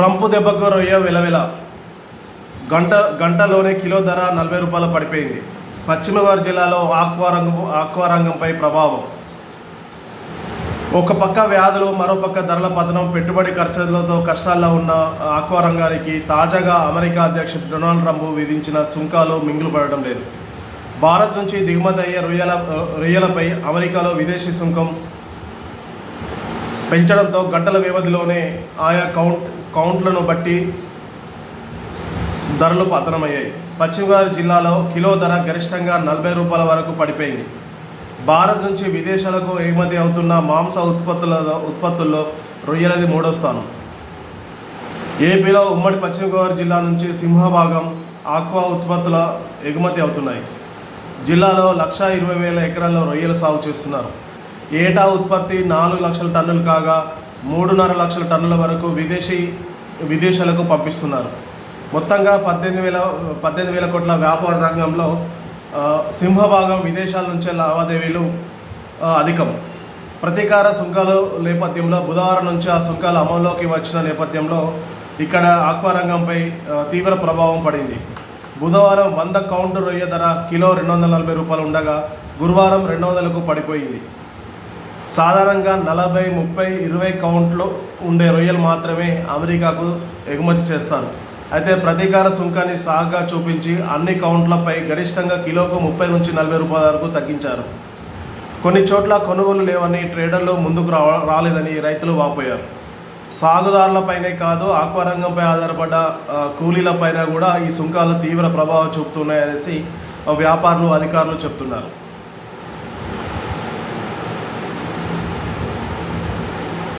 Trump దెబ్బకు రొయ్య విలవిల. గంట గంటలోనే కిలో ధర నలభై రూపాయలు పడిపోయింది. పశ్చిమ గోదావరి జిల్లాలో ఆక్వా ఆక్వారంగంపై ఆక్వా రంగంపై ప్రభావం. ఒక పక్క వ్యాధులు మరోపక్క ధరల పతనం పెట్టుబడి ఖర్చులతో కష్టాల్లో ఉన్న ఆక్వా రంగానికి తాజాగా అమెరికా అధ్యక్షుడు డొనాల్డ్ ట్రంప్ విధించిన సుంకాలు మింగులు పడడం లేదు. భారత్ నుంచి దిగుమతి అయ్యే రొయ్యల రొయ్యలపై అమెరికాలో విదేశీ సుంకం పెంచడంతో గంటల వ్యవధిలోనే ఆయా కౌంట్ కౌంట్లను బట్టి ధరలు పతనమయ్యాయి. పశ్చిమ గోదావరి జిల్లాలో కిలో ధర గరిష్టంగా నలభై రూపాయల వరకు పడిపోయింది. భారత్ నుంచి విదేశాలకు ఎగుమతి అవుతున్న మాంస ఉత్పత్తుల ఉత్పత్తుల్లో రొయ్యలది మూడో స్థానం. ఏపీలో ఉమ్మడి పశ్చిమ గోదావరి జిల్లా నుంచి సింహభాగం ఆక్వా ఉత్పత్తుల ఎగుమతి అవుతున్నాయి. జిల్లాలో లక్షా ఇరవై వేల ఎకరాల్లో రొయ్యలు సాగు చేస్తున్నారు. ఏటా ఉత్పత్తి నాలుగు లక్షల టన్నులు కాగా మూడున్నర లక్షల టన్నుల వరకు విదేశీ విదేశాలకు పంపిస్తున్నారు. మొత్తంగా పద్దెనిమిది వేల పద్దెనిమిది వేల కోట్ల వ్యాపార రంగంలో సింహభాగం విదేశాల నుంచే లావాదేవీలు అధికం. ప్రతీకార సుంకాల నేపథ్యంలో బుధవారం నుంచి ఆ సుంకాలు అమల్లోకి వచ్చిన నేపథ్యంలో ఇక్కడ ఆక్వా రంగంపై తీవ్ర ప్రభావం పడింది. బుధవారం వంద కౌంటు రొయ్య ధర కిలో రెండు వందల నలభై రూపాయలు ఉండగా గురువారం రెండు వందలకు పడిపోయింది. సాధారణంగా నలభై ముప్పై ఇరవై కౌంట్లు ఉండే రొయ్యలు మాత్రమే అమెరికాకు ఎగుమతి చేస్తారు. అయితే ప్రతీకార సుంకాన్ని సాగ్గా చూపించి అన్ని కౌంట్లపై గరిష్టంగా కిలోకు ముప్పై నుంచి నలభై రూపాయల వరకు తగ్గించారు. కొన్ని చోట్ల కొనుగోలు లేవని ట్రేడర్లు ముందుకు రా రాలేదని రైతులు వాపోయారు. సాగుదారులపైనే కాదు ఆక్వారంగంపై ఆధారపడ్డ కూలీలపైన కూడా ఈ సుంకాలు తీవ్ర ప్రభావం చూపుతున్నాయనేసి వ్యాపారులు అధికారులు చెప్తున్నారు.